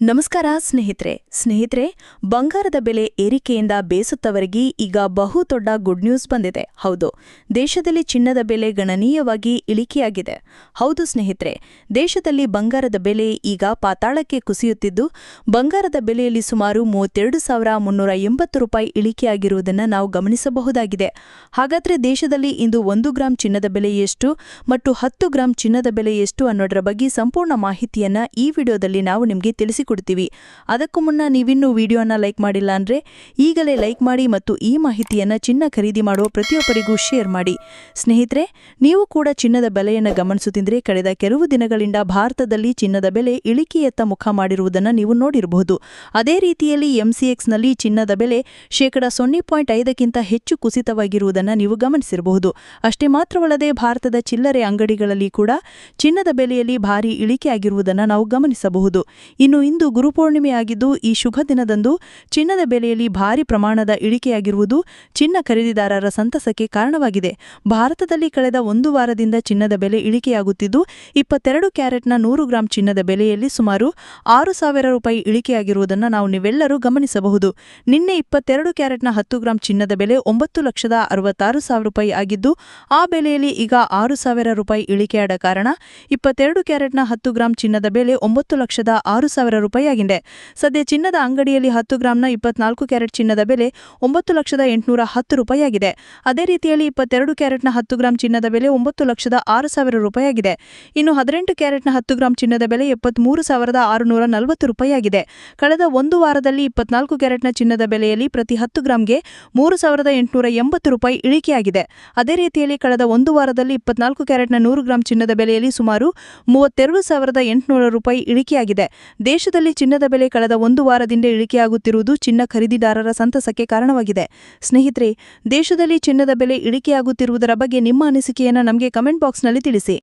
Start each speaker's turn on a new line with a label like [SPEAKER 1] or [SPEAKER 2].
[SPEAKER 1] ನಮಸ್ಕಾರ ಸ್ನೇಹಿತರೆ. ಸ್ನೇಹಿತರೆ, ಬಂಗಾರದ ಬೆಲೆ ಏರಿಕೆಯಿಂದ ಬೇಸುತ್ತವರಿಗೆ ಈಗ ಬಹು ದೊಡ್ಡ ಗುಡ್ ನ್ಯೂಸ್ ಬಂದಿದೆ. ಹೌದು, ದೇಶದಲ್ಲಿ ಚಿನ್ನದ ಬೆಲೆ ಗಣನೀಯವಾಗಿ ಇಳಿಕೆಯಾಗಿದೆ. ಹೌದು ಸ್ನೇಹಿತರೆ, ದೇಶದಲ್ಲಿ ಬಂಗಾರದ ಬೆಲೆ ಈಗ ಪಾತಾಳಕ್ಕೆ ಕುಸಿಯುತ್ತಿದ್ದು, ಬಂಗಾರದ ಬೆಲೆಯಲ್ಲಿ ಸುಮಾರು ಮೂವತ್ತೆರಡು ಸಾವಿರ ಮುನ್ನೂರ ಎಂಬತ್ತು ರೂಪಾಯಿ ಇಳಿಕೆಯಾಗಿರುವುದನ್ನು ನಾವು ಗಮನಿಸಬಹುದಾಗಿದೆ. ಹಾಗಾದರೆ ದೇಶದಲ್ಲಿ ಇಂದು ಒಂದು ಗ್ರಾಂ ಚಿನ್ನದ ಬೆಲೆ ಎಷ್ಟು ಮತ್ತು ಹತ್ತು ಗ್ರಾಂ ಚಿನ್ನದ ಬೆಲೆ ಎಷ್ಟು ಅನ್ನೋದರ ಬಗ್ಗೆ ಸಂಪೂರ್ಣ ಮಾಹಿತಿಯನ್ನ ಈ ವಿಡಿಯೋದಲ್ಲಿ ನಾವು ನಿಮಗೆ ತಿಳಿಸಿಕೊಡ್ತೀವಿ ಅದಕ್ಕೂ ಮುನ್ನ ನೀವಿನ್ನೂ ವಿಡಿಯೋನ ಲೈಕ್ ಮಾಡಿಲ್ಲ ಅಂದ್ರೆ ಈಗಲೇ ಲೈಕ್ ಮಾಡಿ ಮತ್ತು ಈ ಮಾಹಿತಿಯನ್ನು ಚಿನ್ನ ಖರೀದಿ ಮಾಡುವ ಪ್ರತಿಯೊಬ್ಬರಿಗೂ ಶೇರ್ ಮಾಡಿ. ಸ್ನೇಹಿತರೆ, ನೀವು ಕೂಡ ಚಿನ್ನದ ಬೆಲೆಯನ್ನು ಗಮನಿಸುತ್ತಿದ್ರೆ ಕಳೆದ ಕೆಲವು ದಿನಗಳಿಂದ ಭಾರತದಲ್ಲಿ ಚಿನ್ನದ ಬೆಲೆ ಇಳಿಕೆಯತ್ತ ಮುಖ ಮಾಡಿರುವುದನ್ನು ನೀವು ನೋಡಿರಬಹುದು. ಅದೇ ರೀತಿಯಲ್ಲಿ ಎಂಸಿಎಕ್ಸ್ನಲ್ಲಿ ಚಿನ್ನದ ಬೆಲೆ ಶೇಕಡ ಸೊನ್ನೆ ಪಾಯಿಂಟ್ ಐದಕ್ಕಿಂತ ಹೆಚ್ಚು ಕುಸಿತವಾಗಿರುವುದನ್ನು ನೀವು ಗಮನಿಸಿರಬಹುದು. ಅಷ್ಟೇ ಮಾತ್ರವಲ್ಲದೆ ಭಾರತದ ಚಿಲ್ಲರೆ ಅಂಗಡಿಗಳಲ್ಲಿ ಕೂಡ ಚಿನ್ನದ ಬೆಲೆಯಲ್ಲಿ ಭಾರಿ ಇಳಿಕೆಯಾಗಿರುವುದನ್ನು ನಾವು ಗಮನಿಸಬಹುದು. ಇನ್ನು ಇಂದು ಗುರುಪೂರ್ಣಿಮೆಯಾಗಿದ್ದು ಈ ಶುಭ ದಿನದಂದು ಚಿನ್ನದ ಬೆಲೆಯಲ್ಲಿ ಭಾರಿ ಪ್ರಮಾಣದ ಇಳಿಕೆಯಾಗಿರುವುದು ಚಿನ್ನ ಖರೀದಿದಾರರ ಸಂತಸಕ್ಕೆ ಕಾರಣವಾಗಿದೆ. ಭಾರತದಲ್ಲಿ ಕಳೆದ ಒಂದು ವಾರದಿಂದ ಚಿನ್ನದ ಬೆಲೆ ಇಳಿಕೆಯಾಗುತ್ತಿದ್ದು, ಇಪ್ಪತ್ತೆರಡು ಕ್ಯಾರೆಟ್ನ ನೂರು ಗ್ರಾಂ ಚಿನ್ನದ ಬೆಲೆಯಲ್ಲಿ ಸುಮಾರು ಆರು ಸಾವಿರ ರೂಪಾಯಿ ಇಳಿಕೆಯಾಗಿರುವುದನ್ನು ನಾವು ನೀವೆಲ್ಲರೂ ಗಮನಿಸಬಹುದು. ನಿನ್ನೆ ಇಪ್ಪತ್ತೆರಡು ಕ್ಯಾರೆಟ್ನ ಹತ್ತು ಗ್ರಾಂ ಚಿನ್ನದ ಬೆಲೆ ಒಂಬತ್ತು ಲಕ್ಷದ ಅರವತ್ತಾರು ಸಾವಿರ ರೂಪಾಯಿ ಆಗಿದ್ದು, ಆ ಬೆಲೆಯಲ್ಲಿ ಈಗ ಆರು ಸಾವಿರ ರೂಪಾಯಿ ಇಳಿಕೆಯಾದ ಕಾರಣ ಇಪ್ಪತ್ತೆರಡು ಕ್ಯಾರೆಟ್ನ ಹತ್ತು ಗ್ರಾಂ ಚಿನ್ನದ ಬೆಲೆ ಒಂಬತ್ತು ಲಕ್ಷದ ಆರು ಸಾವಿರ ರೂಪಾಯಿ ಆಗಿದೆ ಸದ್ಯ ಚಿನ್ನದ ಅಂಗಡಿಯಲ್ಲಿ ಹತ್ತು ಗ್ರಾಂನ ಇಪ್ಪತ್ನಾಲ್ಕು ಕ್ಯಾರೆಟ್ ಚಿನ್ನದ ಬೆಲೆ ಒಂಬತ್ತು ಲಕ್ಷದ ಎಂಟುನೂರ ಹತ್ತು ರೂಪಾಯಿ ಆಗಿದೆ ಅದೇ ರೀತಿಯಲ್ಲಿ ಇಪ್ಪತ್ತೆರಡು ಕ್ಯಾರೆಟ್ನ ಹತ್ತು ಗ್ರಾಂ ಚಿನ್ನದ ಬೆಲೆ ಒಂಬತ್ತು ಲಕ್ಷದ ಆರು ಸಾವಿರ ರೂಪಾಯಿ ಆಗಿದೆ ಇನ್ನು ಹದಿನೆಂಟು ಕ್ಯಾರೆಟ್ನ ಹತ್ತು ಗ್ರಾಂ ಚಿನ್ನದ ಬೆಲೆ ಎಪ್ಪತ್ಮೂರು ಸಾವಿರದ ಆರುನೂರ ನಲವತ್ತು ರೂಪಾಯಿ ಆಗಿದೆ ಕಳೆದ ಒಂದು ವಾರದಲ್ಲಿ ಇಪ್ಪತ್ನಾಲ್ಕು ಕ್ಯಾರೆಟ್ನ ಚಿನ್ನದ ಬೆಲೆಯಲ್ಲಿ ಪ್ರತಿ ಹತ್ತು ಗ್ರಾಂಗೆ ಮೂರು ಸಾವಿರದ ಎಂಟುನೂರ ಎಂಬತ್ತು ರೂಪಾಯಿ ಇಳಿಕೆಯಾಗಿದೆ. ಅದೇ ರೀತಿಯಲ್ಲಿ ಕಳೆದ ಒಂದು ವಾರದಲ್ಲಿ ಇಪ್ಪತ್ನಾಲ್ಕು ಕ್ಯಾರೆಟ್ನ ನೂರು ಗ್ರಾಂ ಚಿನ್ನದ ಬೆಲೆಯಲ್ಲಿ ಸುಮಾರು ಮೂವತ್ತೆರಡು ಸಾವಿರದ ಎಂಟುನೂರ ರೂಪಾಯಿ ಇಳಿಕೆಯಾಗಿದೆ. ದೇಶದಲ್ಲಿ ಚಿನ್ನದ ಬೆಲೆ ಕಳೆದ ಒಂದು ವಾರದಿಂದ ಇಳಿಕೆಯಾಗುತ್ತಿರುವುದು ಚಿನ್ನ ಖರೀದಿದಾರರ ಸಂತಸಕ್ಕೆ ಕಾರಣವಾಗಿದೆ. ಸ್ನೇಹಿತರೆ, ದೇಶದಲ್ಲಿ ಚಿನ್ನದ ಬೆಲೆ ಇಳಿಕೆಯಾಗುತ್ತಿರುವುದರ ಬಗ್ಗೆ ನಿಮ್ಮ ಅನಿಸಿಕೆಯನ್ನು ನಮಗೆ ಕಮೆಂಟ್ ಬಾಕ್ಸ್ನಲ್ಲಿ ತಿಳಿಸಿ.